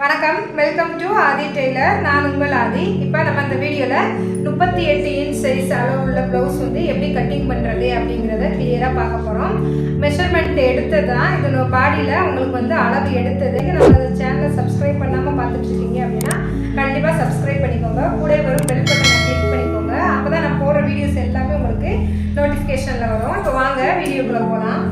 வணக்கம். Welcome to Aadhi Taylor நான் உங்கள் ஆதி. இப்போ நம்ம அந்த வீடியோவில் முப்பத்தி எட்டு இன்ச் சைஸ் அளவு உள்ள ப்ளவுஸ் வந்து எப்படி கட்டிங் பண்ணுறது அப்படிங்கிறத கிளியராக பார்க்க போகிறோம் மெஷர்மெண்ட் எடுத்தது தான் இது பாடியில் உங்களுக்கு வந்து அளவு எடுத்தது. நம்ம சேனலை சப்ஸ்கிரைப் பண்ணாமல் பார்த்துட்டு இருக்கீங்க அப்படின்னா கண்டிப்பாக சப்ஸ்கிரைப் பண்ணிக்கோங்க. கூட வரும் பெல் பட்டனை கிளிக் பண்ணிக்கோங்க. அப்போ தான் நான் போடுற வீடியோஸ் எல்லாமே உங்களுக்கு நோட்டிஃபிகேஷனில் வரும். இப்போ வாங்க வீடியோக்குள்ளே போகலாம்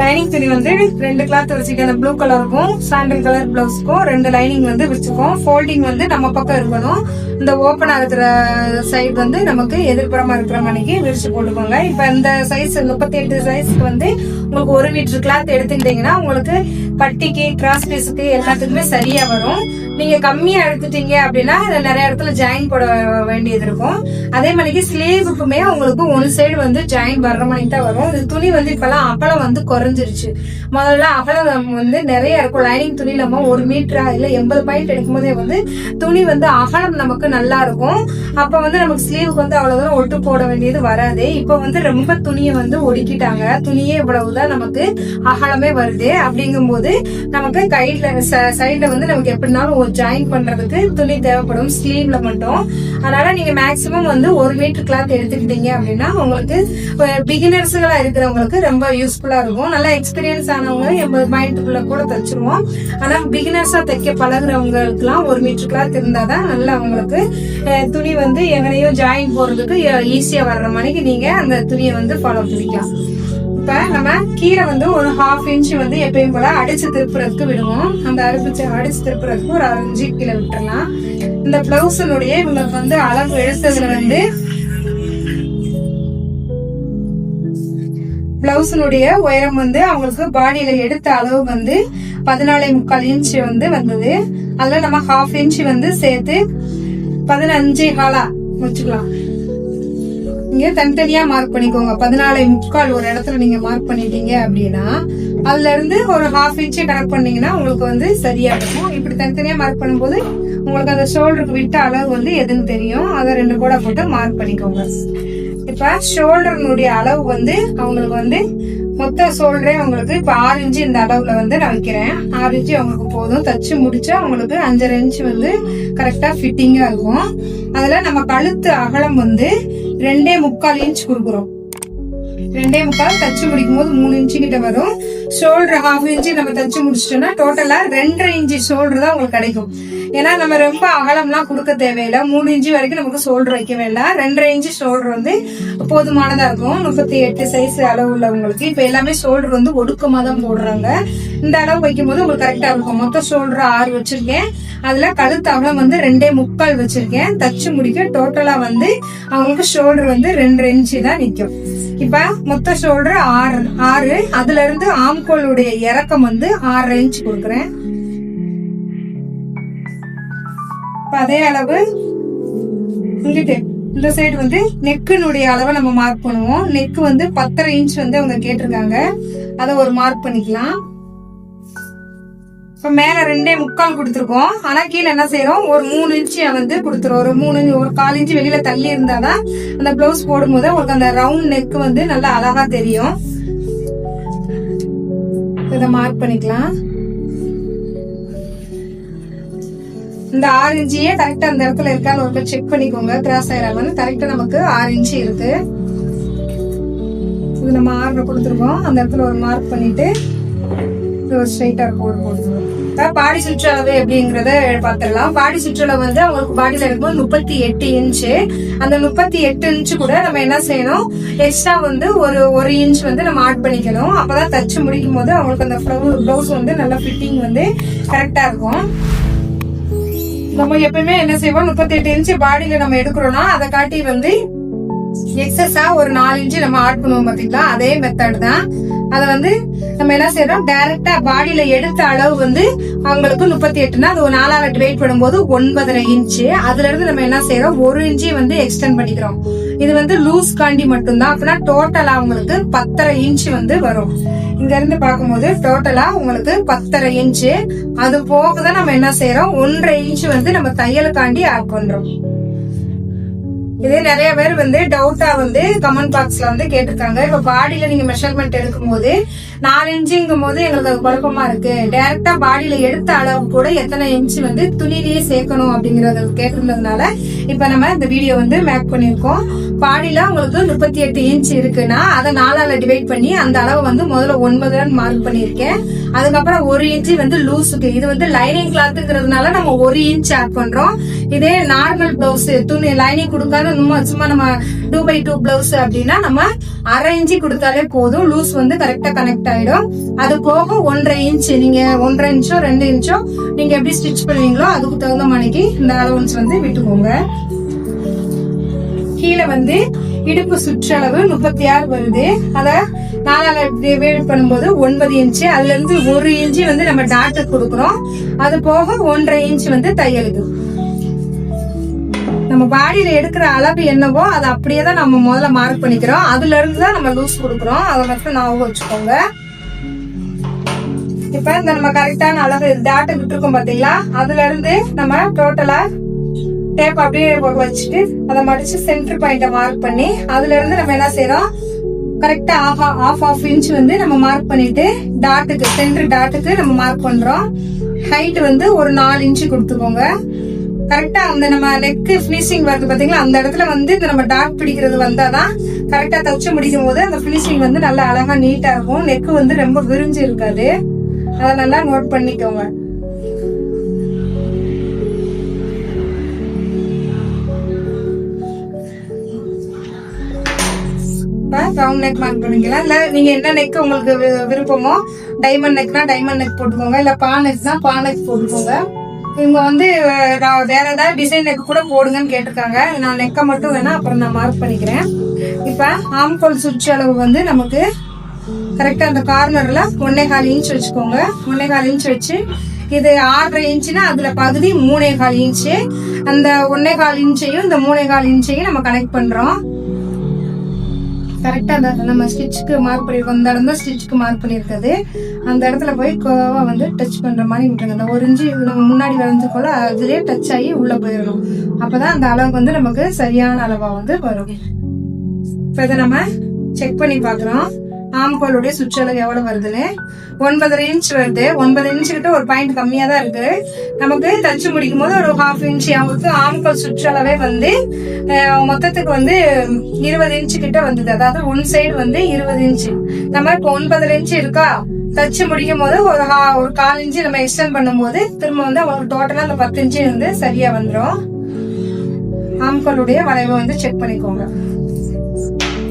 லைனிங் துணி வந்து ரெண்டு கிளாத் வச்சுக்க அந்த ப்ளூ கலருக்கும் சாண்டல் கலர் பிளவுஸ்க்கும் ரெண்டு லைனிங் வந்து வச்சுக்கோம் ஃபோல்டிங் வந்து நம்ம பக்கம் இருக்கணும். இந்த ஓப்பன் ஆகுற சைடு வந்து நமக்கு எதிர்ப்புறமா இருக்கிற மணிக்கு விரிச்சு போட்டுக்கோங்க. இப்போ இந்த சைஸ் முப்பத்தி எட்டு சைஸ்க்கு வந்து உங்களுக்கு ஒரு மீட்டர் கிளாத் எடுத்துக்கிட்டீங்கன்னா உங்களுக்கு பட்டிக்கு கிராஸ் பீஸுக்கு எல்லாத்துக்குமே சரியா வரும். நீங்க கம்மியா எடுத்துட்டீங்க அப்படின்னா இதுல நிறைய இடத்துல ஜாயின் போட வேண்டியது இருக்கும். அதே மாதிரிக்கு ஸ்லீவுக்குமே உங்களுக்கு ஒன் சைடு வந்து ஜாயின் வர்ற மாதிரி தான் வரும். இது துணி வந்து இப்பெல்லாம் அகலம் வந்து குறைஞ்சிருச்சு. முதல்ல அகலம் வந்து நிறைய இருக்கும். லைனிங் துணி நம்ம ஒரு மீட்டரா இல்ல எண்பது பாயிண்ட் எடுக்கும் போதே வந்து துணி வந்து அகலம் நமக்கு நல்லா இருக்கும். அப்ப வந்து நமக்கு ஸ்லீவுக்கு வந்து அவ்வளவு தூரம் ஒட்டு போட வேண்டியது வராது. இப்ப வந்து ரொம்ப துணியை வந்து ஒடுக்கிட்டாங்க. துணியே இவ்வளவுதான். நமக்கு அகலமே வருது அப்படிங்கும்போது நமக்கு கைட்ல சைட்ல வந்து நமக்கு எப்படினாலும் ஒரு ஜாயின் பண்றதுக்கு துணி தேவைப்படும். ஸ்லீவ்ல மட்டும். அதனால நீங்க மேக்சிமம் வந்து ஒரு மீட்டர் கிளாத் எடுத்துக்கிட்டீங்க அப்படின்னா உங்களுக்கு பிகினர்ஸுகளா இருக்கிறவங்களுக்கு ரொம்ப யூஸ்ஃபுல்லா இருக்கும். நல்லா எக்ஸ்பீரியன்ஸ் ஆனவங்க எண்பது பாயிண்ட்டுக்குள்ள கூட தச்சிருவோம். ஆனா பிகினர்ஸா தைக்க பழகுறவங்களுக்குலாம் ஒரு மீட்டர் கிளாத் இருந்தாதான் நல்லா அவங்களுக்கு துணி வந்து எங்கனையும் ஜாயின் போறதுக்கு ஈஸியா வர்ற மாதிரிக்கு நீங்க அந்த துணியை வந்து ஃபாலோ பண்ணிக்கலாம். இப்ப நம்ம கீரை வந்து ஒரு ஹாஃப் இன்ச் வந்து எப்பயும் போல அடிச்சு திருப்புறதுக்கு விடுவோம். அந்த அடிச்சு அடிச்சு திருப்புறதுக்கு ஒரு அரை இன்ச்சு கீழே விட்டுறலாம். இந்த பிளவுஸினுடைய இவங்களுக்கு வந்து அளவு எடுத்ததுல வந்து பிளவுஸினுடைய உயரம் வந்து அவங்களுக்கு பாடியில எடுத்த அளவு வந்து பதினாலே முக்கால் இன்ச் வந்து வந்தது. அதுல நம்ம ஹாஃப் இன்ச் வந்து சேர்த்து பதினஞ்சு காலா வச்சுக்கலாம். நீங்க தனித்தனியா மார்க் பண்ணிக்கோங்க. பதினாலு முக்கால் ஒரு இடத்துல நீங்க மார்க் பண்ணிட்டீங்க அப்படின்னா அதுல இருந்து ஒரு ஹாஃப் இன்ச் கனெக்ட் பண்ணீங்கன்னா உங்களுக்கு வந்து சரியா இருக்கும். இப்படி தனித்தனியா மார்க் பண்ணும்போது உங்களுக்கு அந்த ஷோல்டருக்கு விட்ட அளவு வந்து எதுன்னு தெரியும். அதை ரெண்டு கூட போட்டு மார்க் பண்ணிக்கோங்க. இப்ப ஷோல்டர்னுடைய அளவு வந்து அவங்களுக்கு வந்து மொத்த ஷோல்டரே அவங்களுக்கு இப்ப ஆறு இன்ச்சு இந்த அளவுல வந்து நான் வைக்கிறேன். ஆறு இன்ச்சு அவங்களுக்கு போதும். தச்சு முடிச்சா அவங்களுக்கு அஞ்சரை இன்ச்சு வந்து கரெக்டா ஃபிட்டிங்கா இருக்கும். அதுல நம்ம கழுத்து அகலம் வந்து ரெண்டே முக்கால் இன்ச் கொடுக்குறோம். ரெண்டே முக்கால் தச்சு முடிக்கும் போது மூணு இன்ச்சு கிட்ட வரும். ஷோல்டர் ஹாஃப் இன்ச்சு நம்ம தச்சு முடிச்சிட்டோம்னா டோட்டலா ரெண்டரை இன்ச்சு ஷோல்டர் தான் உங்களுக்கு கிடைக்கும். ஏன்னா நம்ம ரொம்ப அகலம்லாம் கொடுக்க தேவையில்லை. மூணு இன்ச்சு வரைக்கும் நமக்கு ஷோல்டர் வைக்க வேண்டாம். ரெண்டரை இன்ச்சு ஷோல்டர் வந்து போதுமானதா இருக்கும். முப்பத்தி எட்டு சைஸ் அளவு உள்ளவங்களுக்கு. இப்ப எல்லாமே ஷோல்டர் வந்து ஒடுக்கமா தான் போடுறாங்க. இந்த அளவு வைக்கும் போது உங்களுக்கு கரெக்டா இருக்கும். மொத்த ஷோல்டர் ஆறு வச்சிருக்கேன். அதுல கழுத்து அகலம் வந்து ரெண்டே முக்கால் வச்சிருக்கேன். தச்சு முடிக்க டோட்டலா வந்து அவங்களுக்கு ஷோல்டர் வந்து ரெண்டு இன்ச்சு தான் நிற்கும் இப்ப மொத்த ஷோல்டர் ஆறு ஆறு. அதுல இருந்து ஆம்கோளுடைய இறக்கம் வந்து ஆறு இன்ச் கொடுக்குறேன். அதே அளவு இங்கிட்டு இந்த சைடு வந்து நெக்குனுடைய அளவை நம்ம மார்க் பண்ணுவோம். நெக்கு வந்து பத்தரை இன்ச் வந்து அவங்க கேட்டிருக்காங்க. அதை ஒரு மார்க் பண்ணிக்கலாம். இப்போ மேலே ரெண்டே முக்கால் கொடுத்துருக்கோம். ஆனால் கீழே என்ன செய்கிறோம் ஒரு மூணு இன்ச்சு வந்து கொடுத்துரும் ஒரு மூணு inch, ஒரு கால் இன்ச்சு வெளியில் தள்ளி இருந்தால் தான் அந்த ப்ளவுஸ் போடும்போது உங்களுக்கு அந்த ரவுண்ட் நெக் வந்து நல்லா அழகாக தெரியும். இதை மார்க் பண்ணிக்கலாம். இந்த ஆறு இன்ச்சியே கரெக்டாக அந்த இடத்துல இருக்கான்னு ஒரு செக் பண்ணிக்கோங்க. கிராஸ் ஆயிரம் வந்து நமக்கு ஆறு இன்ச்சு இருக்கு. இது நம்ம ஆர்டர் கொடுத்துருக்கோம். அந்த இடத்துல ஒரு மார்க் பண்ணிட்டு ஒரு ஸ்ட்ரைட்டா ஒரு போட்டுருவோம் பாடி சுற்றளவு எப்படிங்கறத பாத்திரலாம் பாடி சுற்றளவு வந்து அவங்களுக்கு பாடியில இருக்கும்போது முப்பத்தி எட்டு இன்ச்சு அந்த முப்பத்தி எட்டு இன்ச்சு கூட நம்ம என்ன செய்யணும்? எக்ஸ்ட்ரா வந்து ஒரு ஒரு இன்ச் வந்து நம்ம ஆட் பண்ணிக்கணும். அப்பதான் தச்சு முடிக்கும் போது அவங்களுக்கு அந்த ப்ளவுஸ் வந்து நல்ல ஃபிட்டிங் வந்து கரெக்டா இருக்கும். நம்ம எப்பயுமே என்ன செய்வோம்? முப்பத்தி எட்டு இன்ச்சு பாடியில நம்ம எடுக்கிறோம்னா அதை காட்டி வந்து எக்ஸஸா ஒரு நாலு இன்ச்சு நம்ம ஆட் பண்ணுவோம் பாத்தீங்களா? அதே மெத்தட் தான். அதை வந்து நம்ம என்ன செய்யறோம்? டைரக்டா பாடியில எடுத்த அளவு வந்து அவங்களுக்கு முப்பத்தி எட்டுனா அது ஒரு நாலாவது டிவைட் பண்ணும்போது ஒன்பதரை இன்ச்சு அதுல இருந்து நம்ம என்ன செய்யறோம்? ஒரு இன்ச்சு வந்து எக்ஸ்டெண்ட் பண்ணிக்கிறோம். இது வந்து லூஸ் காண்டி மட்டும்தான். அப்படின்னா டோட்டலா அவங்களுக்கு பத்தரை இன்ச்சு வந்து வரும். இங்க இருந்து பார்க்கும்போது டோட்டலா உங்களுக்கு பத்தரை இன்ச்சு அது போக தான் நம்ம என்ன செய்யறோம்? ஒன்றரை இன்ச்சு வந்து நம்ம தையலுக்காண்டி ஆட் பண்றோம். இதே நிறைய பேர் வந்து டவுட்டா வந்து கமெண்ட் பாக்ஸ்ல வந்து கேட்டிருக்காங்க. இப்ப பாடியில நீங்க மெஷர்மெண்ட் எடுக்கும் போது நாலு இன்ச்சுங்கும் போது எங்களுக்கு அது குழப்பமா இருக்கு. டைரக்டா பாடியில எடுத்த அளவு கூட எத்தனை இன்ச்சு வந்து துணிலேயே சேர்க்கணும் அப்படிங்கறத கேட்டிருந்ததுனால இப்ப நம்ம இந்த வீடியோ வந்து மேக் பண்ணிருக்கோம் பாடியில உங்களுக்கு முப்பத்தி எட்டு இன்ச் இருக்குன்னா அதை நாலால டிவைட் பண்ணி அந்த அளவு வந்து முதல்ல ஒன்பது ரன் மார்க் பண்ணிருக்கேன் அதுக்கப்புறம் ஒரு இன்ச்சு வந்து லூஸுக்கு இது வந்து லைனிங் கிளாத்துங்கிறதுனால நம்ம ஒரு இன்ச் ஆட் பண்றோம். இதே நார்மல் பிளவுஸ் துணி லைனிங் கொடுக்காத சும்மா சும்மா நம்ம டூ பை டூ பிளவுஸ் அப்படின்னா நம்ம அரை இன்ச்சு கொடுத்தாலே போதும். லூஸ் வந்து கரெக்டா கனெக்ட் ஆயிடும். அது போக ஒன்றரை இன்ச் நீங்க ஒன்றரை இன்ச்சோ ரெண்டு இன்ச்சோ நீங்க எப்படி ஸ்டிச் பண்ணுவீங்களோ அதுக்கு தகுந்த மணிக்கு இந்த அலவன்ஸ் வந்து விட்டுக்கோங்க. கீழே வந்து இடுப்பு சுற்றளவு முப்பத்தி ஆறு வருது. அதை நாலால டிவைட் பண்ணும்போது ஒன்பது இன்ச்சு. அதுல இருந்து ஒரு இன்ச்சு வந்து நம்ம டாக்டர் கொடுக்குறோம். அது போக ஒன்றரை இன்ச் வந்து தையலுக்கு நம்ம பாடியில எடுக்கிற அளவு என்னவோ அதை அப்படியே தான் நம்ம முதல்ல மார்க் பண்ணிக்கிறோம். அதுல இருந்து தான் நம்ம லூஸ் கொடுக்குறோம். அதை மட்டும் ஞாபகம் வச்சுக்கோங்க. இப்ப இந்த நம்ம கரெக்டான அளவு டாட்டு விட்டுருக்கோம் பாத்தீங்களா? அதுல இருந்து நம்ம டோட்டலா டேப் அப்படியே வச்சுட்டு அதை மடிச்சு சென்டர் பாயிண்ட மார்க் பண்ணி அதுல இருந்து நம்ம என்ன செய்யறோம் கரெக்டா ஆஃப் ஆஃப் ஆஃப் இன்ச் வந்து நம்ம மார்க் பண்ணிட்டு டாட்டுக்கு சென்டர் டாட்டுக்கு நம்ம மார்க் பண்றோம். ஹைட் வந்து ஒரு நாலு இன்ச்சு கொடுத்துக்கோங்க. கரெக்டா அந்த நம்ம நெக் ஃபினிஷிங் வருது பாத்தீங்களா அந்த இடத்துல வந்து இந்த நம்ம டாட் பிடிக்கிறது வந்தாதான் கரெக்டா தச்சு முடிக்கும் போது அந்த ஃபினிஷிங் வந்து நல்லா அழகா நீட்டா இருக்கும் நெக் வந்து ரொம்ப விரிஞ்சு இருக்காது. அதை நல்லா நோட் பண்ணிக்கோங்க. ரவுண்ட் நெக் மார்க் பண்ணிக்கலாம். இல்ல நீங்க என்ன நெக் உங்களுக்கு வி- விருப்பமோ டைமண்ட் நெக்னா டைமண்ட் நெக் போட்டுக்கோங்க. இல்ல பா நெக்னா பா நெக் போட்டுக்கோங்க. இவங்க வந்து நான் வேற ஏதாவது டிசைன் நெக் கூட போடுங்கன்னு கேட்டிருக்காங்க. நான் நெக்கை மட்டும் வேணா அப்புறம் நான் மார்க் பண்ணிக்கிறேன். இப்போ ஆம்கோல் சுவிட்ச் அளவு வந்து நமக்கு கரெக்டாக அந்த கார்னரில் ஒன்னே கால் இன்ச் வச்சுக்கோங்க. ஒன்னே கால் இன்ச் வச்சு இது ஆறரை இன்ச்சுனா அதில் பகுதி மூணே கால் இன்ச்சு அந்த ஒன்னே கால் இன்ச்சையும் இந்த மூணே கால் இன்ச்சையும் நம்ம கனெக்ட் பண்ணுறோம் கரெக்டாக அந்த நம்ம ஸ்டிச்சுக்கு மார்க் பண்ணியிருக்கோம் இந்த இடம் தான் ஸ்டிச்சுக்கு மார்க் பண்ணியிருக்குது அந்த இடத்துல போய் கோவா வந்து டச் பண்ணுற மாதிரி விட்டுருங்க. அந்த ஒரு இன்ச்சு நம்ம முன்னாடி வரைஞ்சுக்கோல அதுலேயே டச் ஆகி உள்ளே போயிடணும். அப்பதான் அந்த அளவுக்கு வந்து நமக்கு சரியான அளவாக வந்து வரும். இப்போ இதை நம்ம செக் பண்ணி பார்க்குறோம் ஆம்கோலுடைய சுற்றளவு எவ்வளவு வருதுன்னு? ஒன்பதரை இன்ச் வருது. ஒன்பது இன்ச் கிட்ட ஒரு பாயிண்ட் கம்மியா தான் இருக்கு. நமக்கு தச்சு முடிக்கும் போது ஒரு ஹாஃப் இன்ச் அவங்களுக்கு ஆம்கோல் சுற்றளவே வந்து மொத்தத்துக்கு வந்து இருபது இன்ச்சு கிட்ட வந்தது. அதாவது ஒன் சைடு வந்து இருபது இன்ச் நம்ம இப்போ ஒன்பதரை இன்ச்சு இருக்கா? தச்சு முடிக்கும் போது ஒரு ஹா- ஒரு கால் இன்ச்சு நம்ம எக்ஸ்டெண்ட் பண்ணும்போது திரும்ப வந்து அவங்களுக்கு டோட்டலா அந்த பத்து இன்ச்சு வந்து சரியா வந்துடும் ஆம்கோலுடைய வளைவை வந்து செக் பண்ணிக்கோங்க.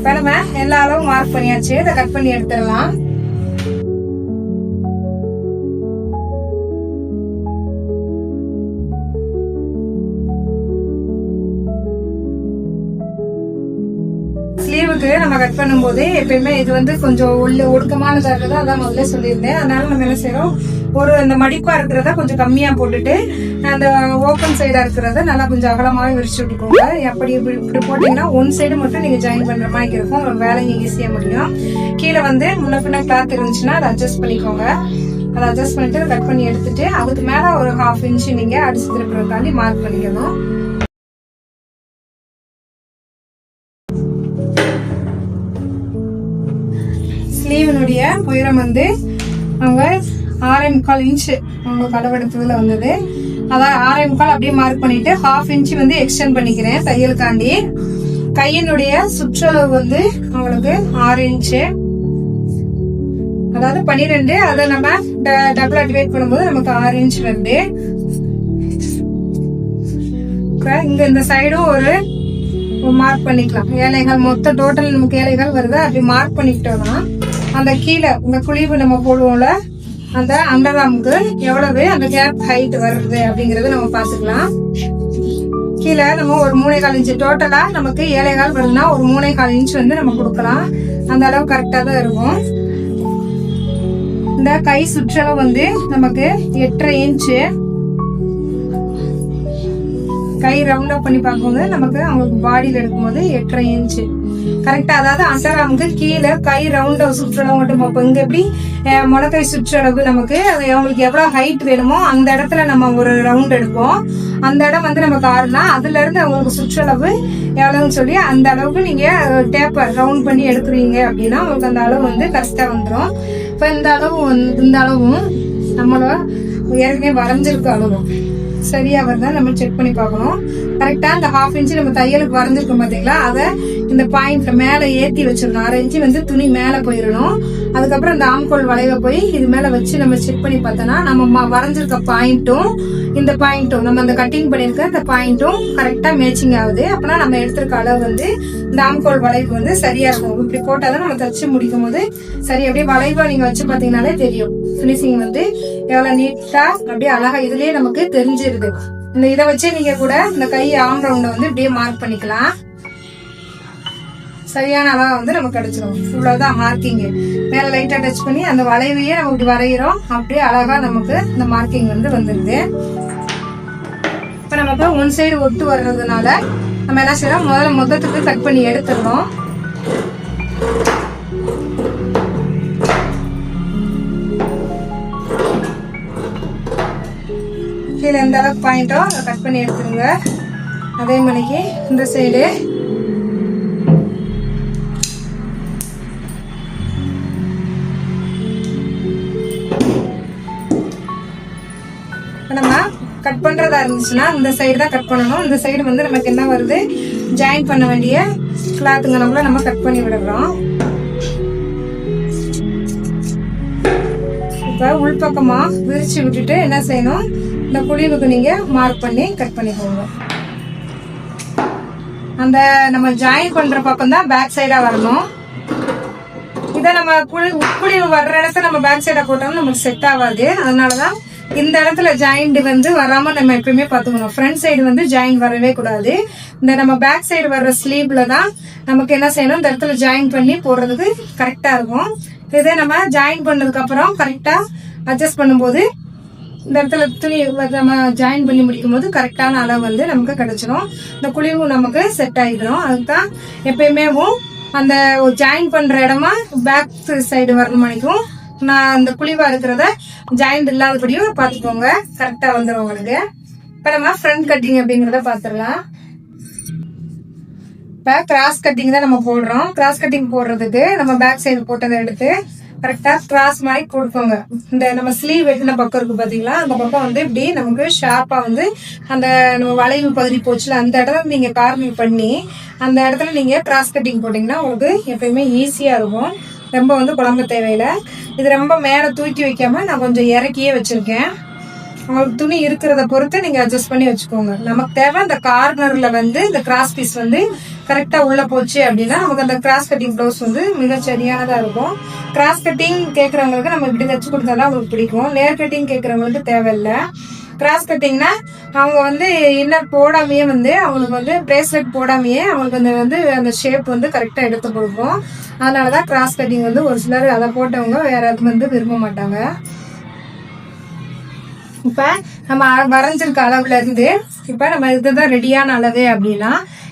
இப்போ நம்ம எல்லா அளவும் மார்க் பண்ணியாச்சு. இதை கட் பண்ணி எடுத்துடலாம். ஸ்லீவுக்கு நம்ம கட் பண்ணும்போது எப்பயுமே இது வந்து கொஞ்சம் உள்ள ஒடுக்கமானதாக இருக்குது அதான் முதல்ல சொல்லியிருந்தேன். அதனால நம்ம என்ன செய்யறோம் ஒரு அந்த மடிப்பா இருக்கிறத கொஞ்சம் கம்மியா போட்டுட்டு அந்த ஓப்பன் சைடா இருக்கிறத நல்லா கொஞ்சம் அகலமாவே விரிச்சு விட்டுக்கோங்க. அப்படி இப்படி இப்படி போட்டீங்கன்னா ஒன் சைடு மட்டும் நீங்க ஜாயின் பண்ற மாதிரி இருக்கும். ஒரு வேலைங்க ஈஸியா முடியும். கீழே வந்து முன்ன பின்ன கிளாத் இருந்துச்சுன்னா அதை அட்ஜஸ்ட் பண்ணிக்கோங்க. அதை அட்ஜஸ்ட் பண்ணிட்டு கட் பண்ணி எடுத்துட்டு அதுக்கு மேல ஒரு ஹாஃப் இன்ச் நீங்க அடிச்சு திருப்புறதுக்காண்டி மார்க் பண்ணிக்கணும். ஸ்லீவனுடைய உயரம் வந்து முக்கால் இன்ச் அவங்க அளவெடுத்ததுல வந்தது. அதான் ஆறே முக்கால் அப்படியே மார்க் பண்ணிட்டு ஹாஃப் இன்ச் வந்து எக்ஸ்டெண்ட் பண்ணிக்கிறேன் தையலுக்காண்டி. கையினுடைய சுற்றளவு வந்து உங்களுக்கு ஆறு இன்ச்சு அதாவது பன்னிரெண்டு அதை நம்ம டபுள் டிவைட் பண்ணும்போது நமக்கு ஆறு இன்ச் வருது. இங்க இந்த சைடும் ஒரு மார்க் பண்ணிக்கலாம். ஏழைகள் மொத்த டோட்டல் நமக்கு ஏழைகள் வருது. அப்படி மார்க் பண்ணிக்கிட்டோம்னா அந்த கீழே இந்த குழிவு நம்ம போடுவோம்ல அந்த அண்டர்ஆர்முக்கு எவ்வளவு அந்த கேப் ஹைட் வருது அப்படிங்கறத நம்ம பாத்துக்கலாம் கீழே நம்ம ஒரு மூணே கால் இன்ச்சு டோட்டலா நமக்கு ஏழை கால் வருதுன்னா ஒரு மூணே கால் இன்ச் வந்து நம்ம கொடுக்கலாம். அந்த அளவு கரெக்டா தான் இருக்கும். இந்த கை சுற்றளவு வந்து நமக்கு எட்டரை இன்ச்சு கை ரவுண்டா பண்ணி பார்க்கும்போது நமக்கு அவங்களுக்கு பாடியில் எடுக்கும்போது எட்டரை இன்ச்சு கரெக்டா அதாவது அண்டராமுக்கு கீழே கை ரவுண்டா சுற்றளவு மட்டும்? பார்ப்போம் இங்க எப்படி முளக்கை சுற்றளவு நமக்கு அது அவங்களுக்கு எவ்வளவு ஹைட் வேணுமோ அந்த இடத்துல நம்ம ஒரு ரவுண்ட் எடுப்போம். அந்த இடம் வந்து நமக்கு ஆறுனா அதுல இருந்து அவங்களுக்கு சுற்றளவு எவ்வளவுன்னு சொல்லி அந்த அளவுக்கு நீங்க டேப்பர் ரவுண்ட் பண்ணி எடுக்கிறீங்க அப்படின்னா உங்களுக்கு அந்த அளவு வந்து கரெக்டா வந்துடும் இப்போ இந்த அளவு வந்து- இந்த அளவும் நம்மள ஏற்கனவே வரைஞ்சிருக்க அளவும். சரியாக வருதா நம்ம செக் பண்ணி பார்க்கணும். கரெக்டாக அந்த ஹாஃப் இன்ச்சு நம்ம தையலுக்கு வரைஞ்சிருக்கோம் பார்த்தீங்களா அதை இந்த பாயிண்ட் மேல ஏத்தி வச்சிடணும். அரை இன்ச்சு வந்து துணி மேல போயிடணும் அதுக்கப்புறம் இந்த ஆம்கோல் வளைவை போய் இது மேல வச்சு நம்ம செக் பண்ணி பார்த்தோம்னா நம்ம வரைஞ்சிருக்க பாயிண்ட்டும் இந்த பாயிண்ட்டும் நம்ம அந்த கட்டிங் பண்ணியிருக்க இந்த பாயிண்ட்டும் கரெக்டா மேட்சிங் ஆகுது. அப்பனா நம்ம எடுத்திருக்க அளவு வந்து இந்த ஆம்கோல் வளைவு வந்து சரியா இருக்கும். இப்படி போட்டாதான் நம்ம தச்சு முடிக்கும் போது சரி அப்படியே வளைவா நீங்க வச்சு பாத்தீங்கன்னாலே தெரியும். ஃபினிஷிங் வந்து எவ்வளவு நீட்டா அப்படியே அழகா இதுலயே நமக்கு தெரிஞ்சிருது. இந்த இதை வச்சு நீங்க கூட இந்த கை ஆம் ரவுண்டை வந்து இப்படியே மார்க் பண்ணிக்கலாம். சரியான அளவு வந்து நமக்கு கிடைச்சிடும் இவ்வளவுதான் மார்க்கிங் மேல லைட்டா டச் பண்ணி அந்த வளைவையே நம்ம இப்படி வரைகிறோம் அப்படியே அழகா நமக்கு இந்த மார்க்கிங் வந்து வந்துருது. இப்ப நமக்கு ஒன் சைடு ஒட்டு வர்றதுனால நம்ம என்ன செய்யறோம்? முதல்ல மொத்தத்துக்கு கட் பண்ணி எடுத்துடணும். கீழே எந்த அளவுக்கு பாயிண்டோ அதை கட் பண்ணி எடுத்துருங்க அதே மணிக்கு இந்த சைடு கட் பண்ணுறதா இருந்துச்சுன்னா இந்த சைடு தான் கட் பண்ணணும். இந்த சைடு வந்து நமக்கு என்ன வருது? ஜாயின் பண்ண வேண்டிய கிளாத்துங்களை நம்ம கட் பண்ணி விடுறோம். இப்போ உள்பக்கமாக விரித்து விட்டுட்டு என்ன செய்யணும்? இந்த குழிவுக்கு நீங்கள் மார்க் பண்ணி கட் பண்ணிக்கோங்க. அந்த நம்ம ஜாயின் பண்ணுற பக்கம் தான் பேக் சைடாக வரணும். இதை நம்ம குழி உட்குழிவு வர்ற இடத்துல நம்ம பேக் சைடாக போட்டோம்னா நமக்கு செட் ஆகாது. அதனாலதான் இந்த இடத்துல ஜாயிண்ட் வந்து வராம நம்ம எப்பயுமே பார்த்துக்கணும். ஃப்ரண்ட் சைடு வந்து ஜாயின் வரவே கூடாது. இந்த நம்ம பேக் சைடு வர்ற ஸ்லீவ்ல தான் நமக்கு என்ன செய்யணும்? இந்த இடத்துல ஜாயின் பண்ணி போடுறதுக்கு கரெக்டா இருக்கும். இதே நம்ம ஜாயின் பண்ணதுக்கு அப்புறம் கரெக்டா அட்ஜஸ்ட் பண்ணும்போது இந்த இடத்துல துணி நம்ம ஜாயின் பண்ணி முடிக்கும் போது கரெக்டான அளவு வந்து நமக்கு கிடைச்சிடும் இந்த குழிவும் நமக்கு செட் ஆகிடும் அதுதான் எப்பயுமேவும் அந்த ஜாயின் பண்ற இடமா பேக் சைடு வரணும் மணிக்கும் நான் அந்த குழிவா இருக்கிறத ஜாயிண்ட் இல்லாதபடியும் பார்த்துக்கோங்க. கரெக்டா வந்துடும் உங்களுக்கு. இப்ப நம்ம ஃப்ரண்ட் கட்டிங் அப்படிங்கிறத பாத்துடலாம் இப்ப கிராஸ் கட்டிங் தான் நம்ம போடுறோம். கிராஸ் கட்டிங் போடுறதுக்கு நம்ம பேக் சைடு போட்டதை எடுத்து கரெக்டா கிராஸ் மாதிரி கொடுக்கோங்க இந்த நம்ம ஸ்லீவ் வெட்டின பக்கம் இருக்கு பாத்தீங்களா? அந்த பக்கம் வந்து இப்படி நமக்கு ஷார்ப்பா வந்து அந்த நம்ம வளைவு பகுதி போச்சுல அந்த இடத்துல நீங்க கார்னிங் பண்ணி அந்த இடத்துல நீங்க கிராஸ் கட்டிங் போட்டீங்கன்னா உங்களுக்கு எப்பயுமே ஈஸியா இருக்கும். ரொம்ப வந்து குழம்பு தேவையில்லை. இது ரொம்ப மேலே தூக்கி வைக்காமல் நான் கொஞ்சம் இறக்கியே வச்சுருக்கேன். உங்களுக்கு துணி இருக்கிறத பொறுத்து நீங்கள் அட்ஜஸ்ட் பண்ணி வச்சுக்கோங்க. நமக்கு தேவை அந்த கார்னரில் வந்து இந்த கிராஸ் பீஸ் வந்து கரெக்டாக உள்ளே போச்சு அப்படின்னா நமக்கு அந்த கிராஸ் கட்டிங் ப்ளவுஸ் வந்து மிக சரியானதாக இருக்கும். கிராஸ் கட்டிங் கேட்குறவங்களுக்கு நம்ம இப்படி தச்சு கொடுத்தாதான் அவங்களுக்கு பிடிக்கும். நேர் கட்டிங் கேட்குறவங்களுக்கு தேவையில்லை. கிராஸ் கட்டிங்னா அவங்க வந்து இன்னர் போடாமையே வந்து அவங்களுக்கு வந்து பிரேஸ்லெட் போடாமையே அவங்களுக்கு அந்த வந்து அந்த ஷேப் வந்து கரெக்டாக எடுத்து கொடுக்கும். அதனாலதான் கிராஸ் கட்டிங் வந்து ஒரு சிலர் அதை போட்டவங்க வேற அது வந்து விரும்ப மாட்டாங்க. இப்போ நம்ம வரைஞ்சிருக்க அளவுலேருந்து இப்போ நம்ம இதுதான் ரெடியான அளவு அப்படின்னா